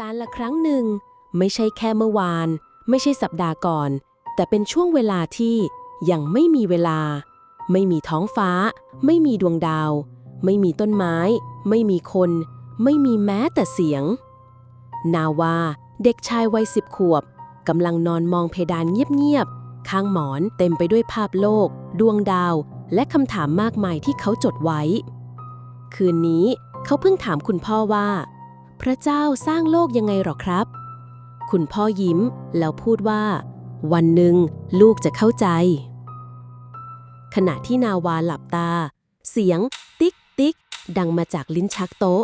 การละครั้งหนึ่ง ไม่ใช่แค่เมื่อวาน ไม่ใช่สัปดาห์ก่อน แต่เป็นช่วงเวลาที่ยังไม่มีเวลา ไม่มีท้องฟ้า ไม่มีดวงดาว ไม่มีต้นไม้ ไม่มีคน ไม่มีแม้แต่เสียง นาวา เด็กชายวัยสิบขวบกำลังนอนมองเพดานเงียบๆข้างหมอนเต็มไปด้วยภาพโลก ดวงดาว และคำถามมากมายที่เขาจดไว้ คืนนี้เขาเพิ่งถามคุณพ่อว่า พระเจ้าสร้างโลกยังไงหรอครับ คุณพ่อยิ้มแล้วพูดว่า วันหนึ่งลูกจะเข้าใจ ขณะที่นาวาหลับตา เสียง ติ๊กติ๊กดังมาจากลิ้นชักโต๊ะ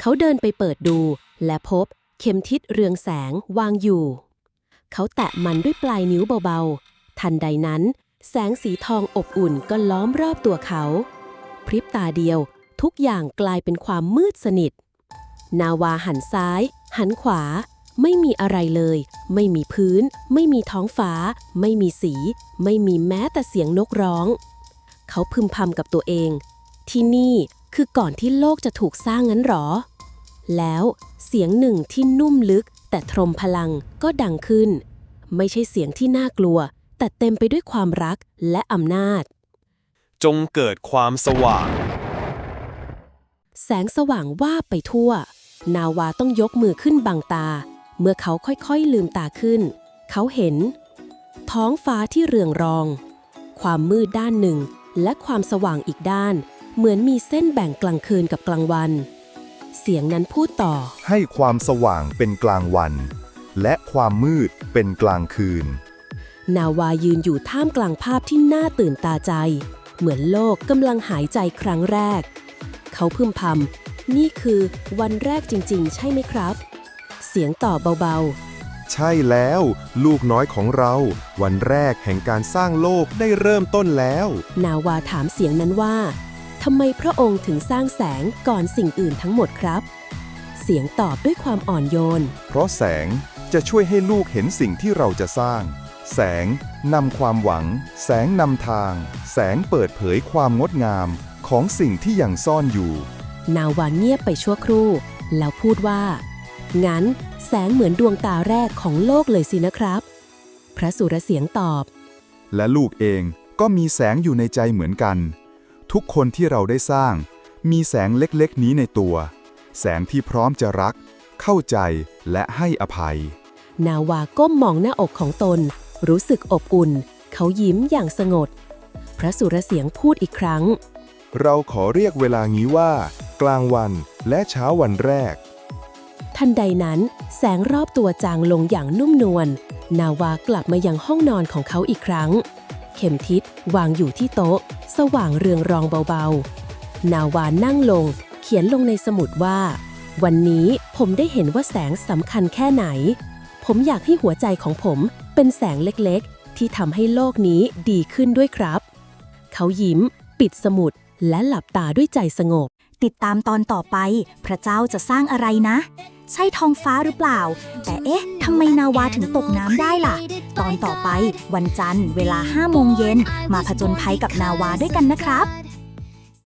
เขาเดินไปเปิดดู และพบเข็มทิศเรืองแสงวางอยู่ เขาแตะมันด้วยปลายนิ้วเบาๆ ทันใดนั้น แสงสีทองอบอุ่นก็ล้อมรอบตัวเขา พริบตาเดียวทุกอย่างกลายเป็นความมืดสนิท นาวาหันซ้าย หันขวา ไม่มีอะไรเลย ไม่มีพื้น ไม่มีท้องฟ้า ไม่มีสี ไม่มีแม้แต่เสียงนกร้อง เขาพึมพำกับตัวเอง ที่นี่คือก่อนที่โลกจะถูกสร้างงั้นหรอ แล้วเสียงหนึ่งที่นุ่มลึก แต่ทรมพลังก็ดังขึ้น ไม่ใช่เสียงที่น่ากลัว แต่เต็มไปด้วยความรักและอำนาจ จงเกิดความสว่าง แสงสว่างว่าบไปทั่ว นาวาต้องยกมือขึ้นบังตา เมื่อเขาค่อยๆลืมตาขึ้น เขาเห็น ท้องฟ้าที่เรืองรอง ความมืดด้านหนึ่ง และความสว่างอีกด้าน เหมือนมีเส้นแบ่งกลางคืนกับกลางวัน เสียงนั้นพูดต่อ ให้ความสว่างเป็นกลางวัน และความมืดเป็นกลางคืน นาวายืนอยู่ท่ามกลางภาพที่น่าตื่นตาใจ เหมือนโลกกำลังหายใจครั้งแรก เขาพึมพำ นี่คือวันแรกจริง ๆ ใช่ไหมครับ เสียงตอบเบาใช่แล้ว ลูกน้อยของเรา วันแรกแห่งการสร้างโลกได้เริ่มต้นแล้วๆนาวาถามเสียงนั้นว่าทำไมพระองค์ถึงสร้างแสงก่อนสิ่งอื่นทั้งหมดครับ เสียงตอบด้วยความอ่อนโยน เพราะแสงจะช่วยให้ลูกเห็นสิ่งที่เราจะสร้าง แสงนำความหวัง แสงนำทาง แสงเปิดเผยความงดงามของสิ่งที่ยังซ่อนอยู่ นาวาเงียบไปชั่วครู่ แล้วพูดว่า งั้นแสงเหมือนดวงตาแรกของโลกเลยสินะครับ พระสุรเสียงตอบ และลูกเองก็มีแสงอยู่ในใจเหมือนกัน ทุกคนที่เราได้สร้าง มีแสงเล็กๆนี้ในตัว แสงที่พร้อมจะรัก เข้าใจและให้อภัย นาวาก้มมองหน้าอกของตน รู้สึกอบอุ่น เขายิ้มอย่างสงบพระสุรเสียงพูดอีกครั้ง เราขอเรียกเวลานี้ว่า กลางวันและเช้าวันแรก ทันใดนั้น แสงรอบตัวจางลงอย่างนุ่มนวลนาวากลับมายังห้องนอนของเขาอีกครั้ง เข็มทิศวางอยู่ที่โต๊ะ สว่างเรืองรองเบาๆ นาวานั่งลง เขียนลงในสมุดว่า วันนี้ผมได้เห็นว่าแสงสำคัญแค่ไหน ผมอยากให้หัวใจของผมเป็นแสงเล็กๆ ที่ทำให้โลกนี้ดีขึ้นด้วยครับ เขายิ้ม ปิดสมุดและหลับตาด้วยใจสงบ ติดตามตอนต่อไป พระเจ้าจะสร้างอะไรนะ ใช่ทองฟ้าหรือเปล่า แต่เอ๊ะทำไมนาวาถึงตกน้ำได้ล่ะ ตอนต่อไปวันจันทร์เวลา5โมงเย็นมาผจญภัยกับนาวาด้วยกันนะครับ